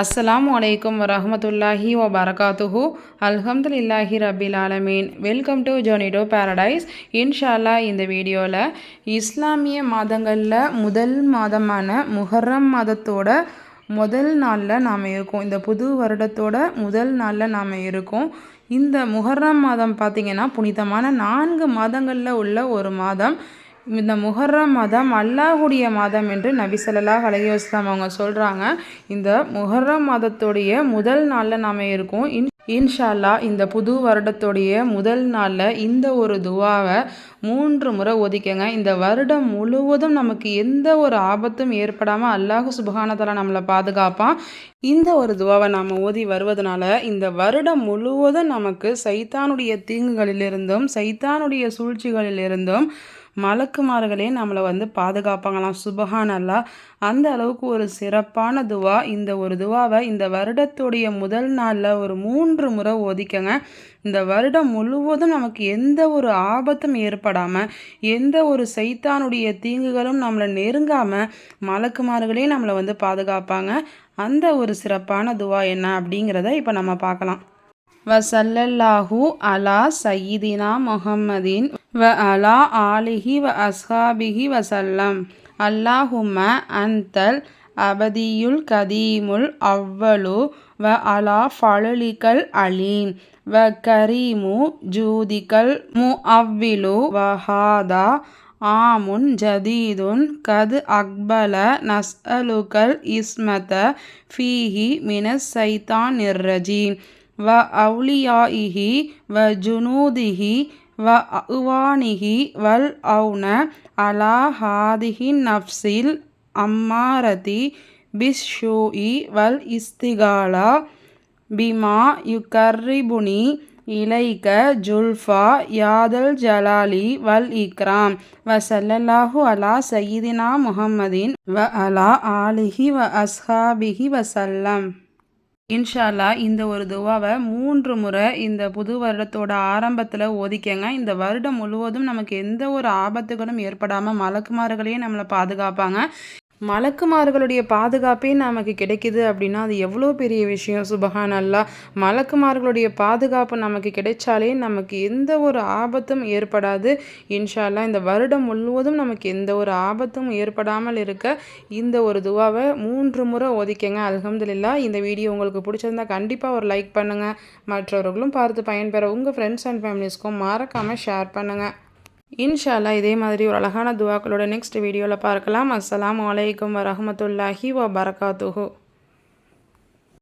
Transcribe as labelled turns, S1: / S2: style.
S1: அஸ்லாம் வலைக்கம் வரஹமத்துல்லாஹி ஓ பரகாத்துஹு அல்ஹம்துலில்லாஹி ரபில் ஆலமீன் வெல்கம் டு ஜோனிடோ பேரடைஸ் இன்ஷால்லா இந்த வீடியோவில் இஸ்லாமிய மாதங்களில் முதல் மாதமான முஹர்ரம் மாதத்தோட முதல் நாளில் நாம் இருக்கோம். இந்த புது வருடத்தோட முதல் நாளில் நாம் இருக்கோம். இந்த முஹர்ரம் மாதம் பார்த்திங்கன்னா புனிதமான நான்கு மாதங்களில் உள்ள ஒரு மாதம். இந்த முஹர்ரம் மாதம் அல்லாஹுடைய மாதம் என்று நபி ஸல்லல்லாஹு அவங்க சொல்கிறாங்க இந்த முஹர்ரம் மாதத்துடைய முதல் நாளில் நாம் இருக்கோம். இன் இன்ஷா அல்லாஹ் இந்த புது வருடத்துடைய முதல் நாளில் இந்த ஒரு துவாவை மூன்று முறை ஒதுக்கங்க இந்த வருடம் முழுவதும் நமக்கு எந்த ஒரு ஆபத்தும் ஏற்படாமல் அல்லாஹு சுபஹானதால நம்மளை பாதுகாப்பான். இந்த ஒரு துவாவை நாம் ஓதி வருவதனால இந்த வருடம் முழுவதும் நமக்கு சைத்தானுடைய தீங்குகளிலிருந்தும் சைத்தானுடைய சூழ்ச்சிகளிலிருந்தும் மலக்குமார்களே நம்மளை வந்து பாதுகாப்பாங்களாம். சுபஹான் அல்லா அந்த அளவுக்கு ஒரு சிறப்பான துவா. இந்த ஒரு துவாவை இந்த வருடத்துடைய முதல் நாளில் ஒரு மூன்று முறை ஓதிக்கங்க. இந்த வருடம் முழுவதும் நமக்கு எந்த ஒரு ஆபத்தும் ஏற்படாமல் எந்த ஒரு சைத்தானுடைய தீங்குகளும் நம்மளை நெருங்காமல் மலக்குமார்களே நம்மளை வந்து பாதுகாப்பாங்க. அந்த ஒரு சிறப்பான துவா என்ன அப்படிங்கிறத இப்போ நம்ம பார்க்கலாம். வசல்லல்லாஹு அலா சயீதினா முகம்மதின் வ அலா ஆலிஹி வ அஸ்ஹாபிஹி வசல்லம். அல்லாஹும அந்தல் அபதியுல் கதீமுல் அவ்வலு வ அலா ஃபலுலிகல் அலீம். வ கரீமு ஜூதிகல் மு அவ்விலு வஹாதா ஆமுன் ஜதீதுன் கது அக்பல நஸ்அலுகல் இஸ்மத ஃபீஹி மினஸ் சைத்தான் நிர்ரஜீம் வ அவுலியாயிஹி வ ஜுனூதிஹி வ அவானிஹி வல் அவுன அலா ஹாதிஹி நஃப்சில் அம்மாரதி பிஸ்ஷூஇ வல் இஸ்திகாலா பிமா யுகர்ரிபுனி இலைக ஜுல்ஃபா யாதல் ஜலாலி வல் இக்ராம் வ சல்லல்லாஹு அலா சயீதினா முஹம்மதின் வ அலா ஆலிஹி வ அஸ்ஹாபிஹி வசல்லம். இன்ஷால்லா இந்த ஒரு துவாவை மூன்று முறை இந்த புது வருடத்தோட ஆரம்பத்தில் ஓதிக்கங்க. இந்த வருடம் முழுவதும் நமக்கு எந்த ஒரு ஆபத்துகளும் ஏற்படாமல் மலக்குமார்களையும் நம்மளை பாதுகாப்பாங்க. மலக்குமார்களுடைய பாதுகாப்பே நமக்கு கிடைக்கிது அப்படின்னா அது எவ்வளோ பெரிய விஷயம். சுபகான் அல்லா மலக்குமார்களுடைய பாதுகாப்பு நமக்கு கிடைச்சாலே நமக்கு எந்த ஒரு ஆபத்தும் ஏற்படாது. இன்ஷால்லா இந்த வருடம் முழுவதும் நமக்கு எந்த ஒரு ஆபத்தும் ஏற்படாமல் இருக்க இந்த ஒரு துவாவை மூன்று முறை ஒதுக்கங்க. அலமதுல்லா இந்த வீடியோ உங்களுக்கு பிடிச்சிருந்தா கண்டிப்பாக ஒரு லைக் பண்ணுங்கள் மற்றவர்களும் பார்த்து பயன்பெற உங்கள் ஃப்ரெண்ட்ஸ் அண்ட் ஃபேமிலிஸ்க்கும் மறக்காமல் ஷேர் பண்ணுங்கள் இன்ஷால்லா இதே மாதிரி ஒரு அழகான துவாக்களோட நெக்ஸ்ட் வீடியோவில் பார்க்கலாம். அஸ்லாம் வலைக்கம் வரமத்துல்லாஹி வ பரகாத்துஹூ